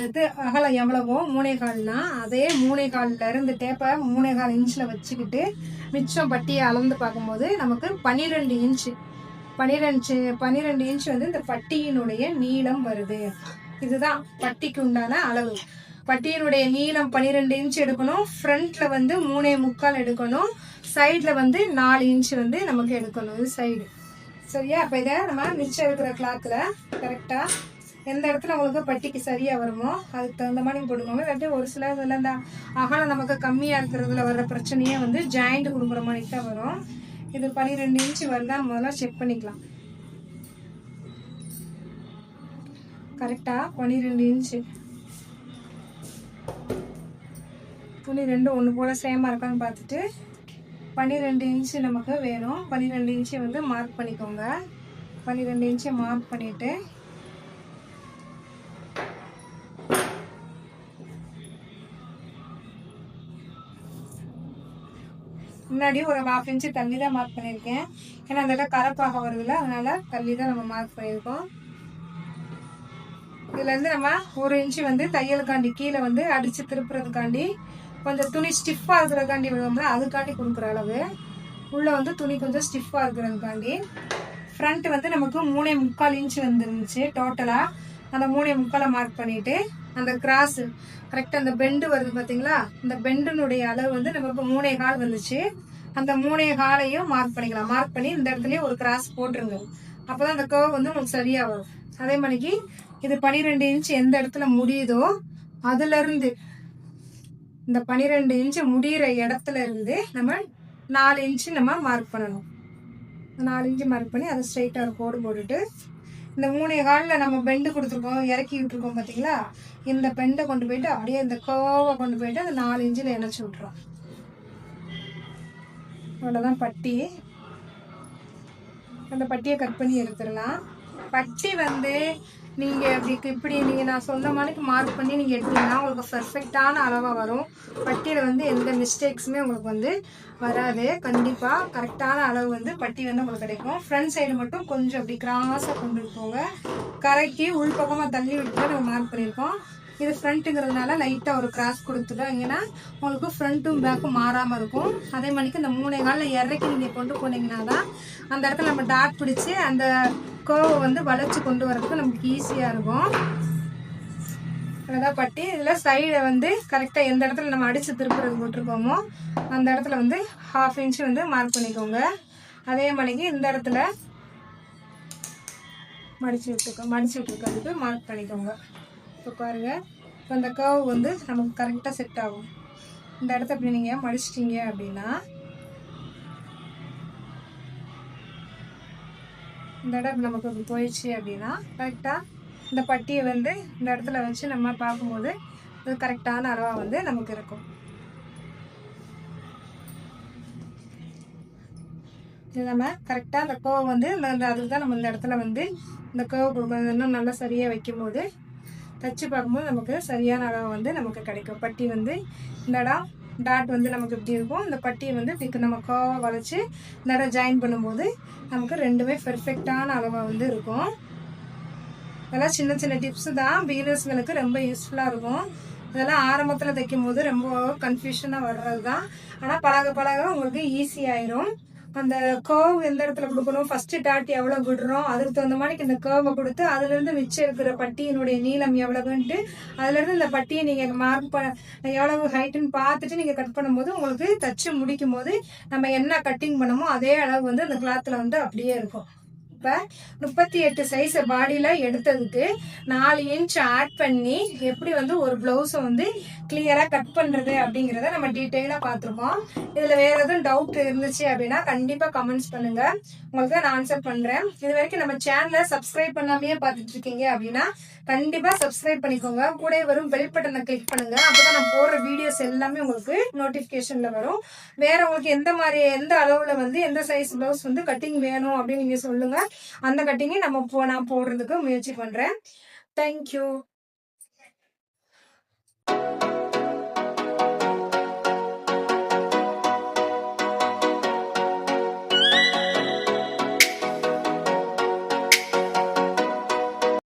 இது அகலம் எவ்வளவோ மூணே கால்னா அதே மூணே காலில் இருந்து டேப்பை மூணே கால் இன்ச்சில் வச்சுக்கிட்டு மிச்சம் பட்டியை அளந்து பார்க்கும்போது நமக்கு பன்னிரெண்டு இன்ச்சு பன்னிரெண்டு பன்னிரெண்டு இன்ச் வந்து இந்த பட்டியினுடைய நீளம் வருது. இதுதான் பட்டிக்கு உண்டான அளவு. பட்டியினுடைய நீளம் பன்னிரெண்டு இன்ச் எடுக்கணும். ஃப்ரண்ட்ல வந்து மூணே முக்கால் எடுக்கணும். சைடில் வந்து நாலு இன்ச் வந்து நமக்கு எடுக்கணும். இது சைடு சரியா இப்போ இதை நம்ம மிச்சம் இருக்கிற கிளாத்தில் கரெக்டாக எந்த இடத்துல உங்களுக்கு பட்டிக்கு சரியாக வருமோ அதுக்கு தகுந்த மாதிரி நீங்கள் போட்டுக்கோங்க. இல்லாட்டி ஒரு சில இதில் இந்த அகலம் நமக்கு கம்மியாக இருக்கிறதுல வர்ற பிரச்சனையே வந்து ஜாயிண்ட் கொடுக்குற மாதிரி தான் வரும். இது பன்னிரெண்டு இன்ச்சு வருதா முதல்ல செக் பண்ணிக்கலாம். கரெக்டாக பன்னிரெண்டு இன்ச்சு துணி ரெண்டும் ஒன்று போல் சேமாக இருக்கான்னு பார்த்துட்டு பன்னிரெண்டு இன்ச்சு நமக்கு வேணும். பன்னிரெண்டு இன்ச்சு வந்து மார்க் பண்ணிக்கோங்க. பன்னிரெண்டு இன்ச்சு மார்க் பண்ணிவிட்டு முன்னாடி ஒரு ஹாஃப் இன்ச்சு தள்ளி தான் மார்க் பண்ணியிருக்கேன் ஏன்னா அந்த இடம் கரப்பாக வருதுல அதனால தள்ளி தான் நம்ம மார்க் பண்ணியிருக்கோம் இதுலேருந்து நம்ம ஒரு இன்ச்சு வந்து தையலுக்காண்டி கீழே வந்து அடித்து திருப்புறதுக்காண்டி கொஞ்சம் துணி ஸ்டிஃபாக இருக்கிறதுக்காண்டி விழுவோம்ல அதுக்காண்டி கொடுக்குற அளவு. உள்ளே வந்து துணி கொஞ்சம் ஸ்டிஃபாக இருக்கிறதுக்காண்டி. ஃப்ரண்ட் வந்து நமக்கு மூணே முக்கால் இன்ச் வந்துருந்துச்சு டோட்டலாக அந்த மூணே முக்காலை மார்க் பண்ணிவிட்டு அந்த கிராஸு கரெக்டாக அந்த பெண்டு வருது பார்த்தீங்களா அந்த பெண்டுனுடைய அளவு வந்து நமக்கு மூணே கால் வந்துச்சு. அந்த மூணே காலையும் மார்க் பண்ணிக்கலாம். மார்க் பண்ணி இந்த இடத்துலயே ஒரு கிராஸ் போட்டுருங்க. அப்போ தான் அந்த கர்வ் வந்து உங்களுக்கு சரியாக வரும் அதே மாதிரிக்கு இது பனிரெண்டு இன்ச் எந்த இடத்துல முடியுதோ அதுலேருந்து இந்த பன்னிரெண்டு இன்ச்சு முடிகிற இடத்துல இருந்து நம்ம நாலு இன்ச்சு நம்ம மார்க் பண்ணணும். நாலு இன்ச்சு மார்க் பண்ணி அதை ஸ்ட்ரைட்டாக ஒரு கோடு போட்டுட்டு இந்த மூணே காலில் நம்ம பெண்டு கொடுத்துருக்கோம் இறக்கி விட்டுருக்கோம் பார்த்தீங்களா இந்த பெண்டை கொண்டு போயிட்டு அப்படியே இந்த கோவை கொண்டு போயிட்டு அந்த நாலு இன்ச்சில் இணைச்சி விட்றோம் அவ்வளோதான் பட்டி. அந்த பட்டியை கட் பண்ணி எடுத்துடலாம். பட்டி வந்து நீங்கள் இப்படி இப்படி நீங்கள் நான் சொன்ன மாதிரிக்கு மார்க் பண்ணி நீங்கள் எடுத்தீங்கன்னா உங்களுக்கு பர்ஃபெக்டான அளவாக வரும். பட்டியில் வந்து எந்த மிஸ்டேக்ஸுமே உங்களுக்கு வந்து வராது. கண்டிப்பாக கரெக்டான அளவு வந்து பட்டி வந்து உங்களுக்கு கிடைக்கும். ஃப்ரண்ட் சைடு மட்டும் கொஞ்சம் அப்படி கிராஸாக கொண்டு போங்க. கரைக்கி உள்பக்கமாக தள்ளி விட்டு நம்ம மார்க் பண்ணியிருக்கோம். இது ஃப்ரண்ட்டுங்கிறதுனால லைட்டாக ஒரு கிராஸ் கொடுத்துட்டாங்கன்னா உங்களுக்கு ஃப்ரண்ட்டும் பேக்கும் மாறாமல் இருக்கும். அதே மாதிரிக்கு இந்த மூணே காலில் இறக்கி நீங்கள் கொண்டு போனீங்கன்னா தான் அந்த இடத்துல நம்ம டாட் பிடிச்சி அந்த கோவை வந்து வளைச்சி கொண்டு வரதுக்கு நமக்கு ஈஸியாக இருக்கும். அதான் பட்டி. இதில் சைடை வந்து கரெக்டாக எந்த இடத்துல நம்ம அடித்து திருப்புறது போட்டிருக்கோமோ அந்த இடத்துல வந்து ஹாஃப் இன்ச்சு வந்து மார்க் பண்ணிக்கோங்க. அதே மாதிரிக்கு இந்த இடத்துல மடிச்சு விட்டுருக்கோம் மடிச்சு விட்டுருக்கிறதுக்கு மார்க் பண்ணிக்கோங்க. இப்போ பாருங்கள் இப்போ இந்த கர்வ் வந்து நமக்கு கரெக்டாக செட் ஆகும். இந்த இடத்த இப்படி நீங்கள் மடிச்சிட்டிங்க அப்படின்னா இந்த இடம் நமக்கு இப்படி போயிடுச்சு அப்படின்னா கரெக்டாக இந்த பட்டியை வந்து இந்த இடத்துல வச்சு நம்ம பார்க்கும்போது இது கரெக்டான அளவாக வந்து நமக்கு இருக்கும். இது நம்ம கரெக்டாக அந்த கோவை வந்து அதுக்கு தான் நம்ம இந்த இடத்துல வந்து இந்த கோவை இன்னும் நல்லா சரியாக வைக்கும்போது தச்சு பார்க்கும்போது நமக்கு சரியான அளவு வந்து நமக்கு கிடைக்கும். பட்டி வந்து இந்த இடம் டாட் வந்து நமக்கு இப்படி இருக்கும். இந்த பட்டியை வந்து இப்படி நம்ம கோவாக வளைச்சி இந்த இடம் ஜாயின் பண்ணும்போது நமக்கு ரெண்டுமே பெர்ஃபெக்டான அளவாக வந்து இருக்கும். இதெல்லாம் சின்ன சின்ன டிப்ஸு தான். பிகினர்ஸ்களுக்கு ரொம்ப யூஸ்ஃபுல்லாக இருக்கும். இதெல்லாம் ஆரம்பத்தில் தைக்கும் போது ரொம்ப கன்ஃபியூஷனாக வர்றது தான் ஆனால் பழக பழக உங்களுக்கு ஈஸியாயிரும் அந்த கர்வ் எந்த இடத்துல கொடுக்கணும்? ஃபர்ஸ்ட் டாட் எவ்வளோ விடுறோம்? அதுக்கு தகுந்த மாதிரி இந்த கர்வை கொடுத்து அதுலேருந்து மிச்சம் இருக்கிற பட்டியினுடைய நீளம் எவ்வளவுன்ட்டு அதுலேருந்து இந்த பட்டியை நீங்கள் மார்க் பண்ண எவ்வளவு ஹைட்டுன்னு பார்த்துட்டு நீங்கள் கட் பண்ணும்போது உங்களுக்கு தச்சு முடிக்கும் போது நம்ம என்ன கட்டிங் பண்ணமோ அதே அளவு வந்து அந்த கிளாத்தில் வந்து அப்படியே இருக்கும். இப்போ முப்பத்தி எட்டு சைஸ் பாடியில் எடுத்ததுக்கு நாலு இன்ச் ஆட் பண்ணி எப்படி வந்து ஒரு ப்ளவுஸை வந்து கிளியராக கட் பண்ணுறது அப்படிங்கிறத நம்ம டீட்டெயிலாக பார்த்துருக்கோம். இதில் வேறு எதுவும் டவுட் இருந்துச்சு அப்படின்னா கண்டிப்பாக கமெண்ட்ஸ் பண்ணுங்கள் உங்களுக்கு நான் ஆன்சர் பண்ணுறேன் இது வரைக்கும் நம்ம சேனலை சப்ஸ்கிரைப் பண்ணாமையே பார்த்துட்டு இருக்கீங்க அப்படின்னா கண்டிப்பாக சப்ஸ்கிரைப் பண்ணிக்கோங்க. கூட வரும் பெல் பட்டனை கிளிக் பண்ணுங்கள் அப்போ தான் நான் போடுற வீடியோஸ் எல்லாமே உங்களுக்கு நோட்டிஃபிகேஷனில் வரும். வேறு உங்களுக்கு எந்த மாதிரி எந்த அளவில் வந்து எந்த சைஸ் ப்ளவுஸ் வந்து கட்டிங் வேணும் அப்படின்னு நீங்கள் சொல்லுங்கள் அந்த கட்டிங்கை நம்ம போ நான் போடுறதுக்கு முயற்சி பண்ணுறேன் தேங்க்யூ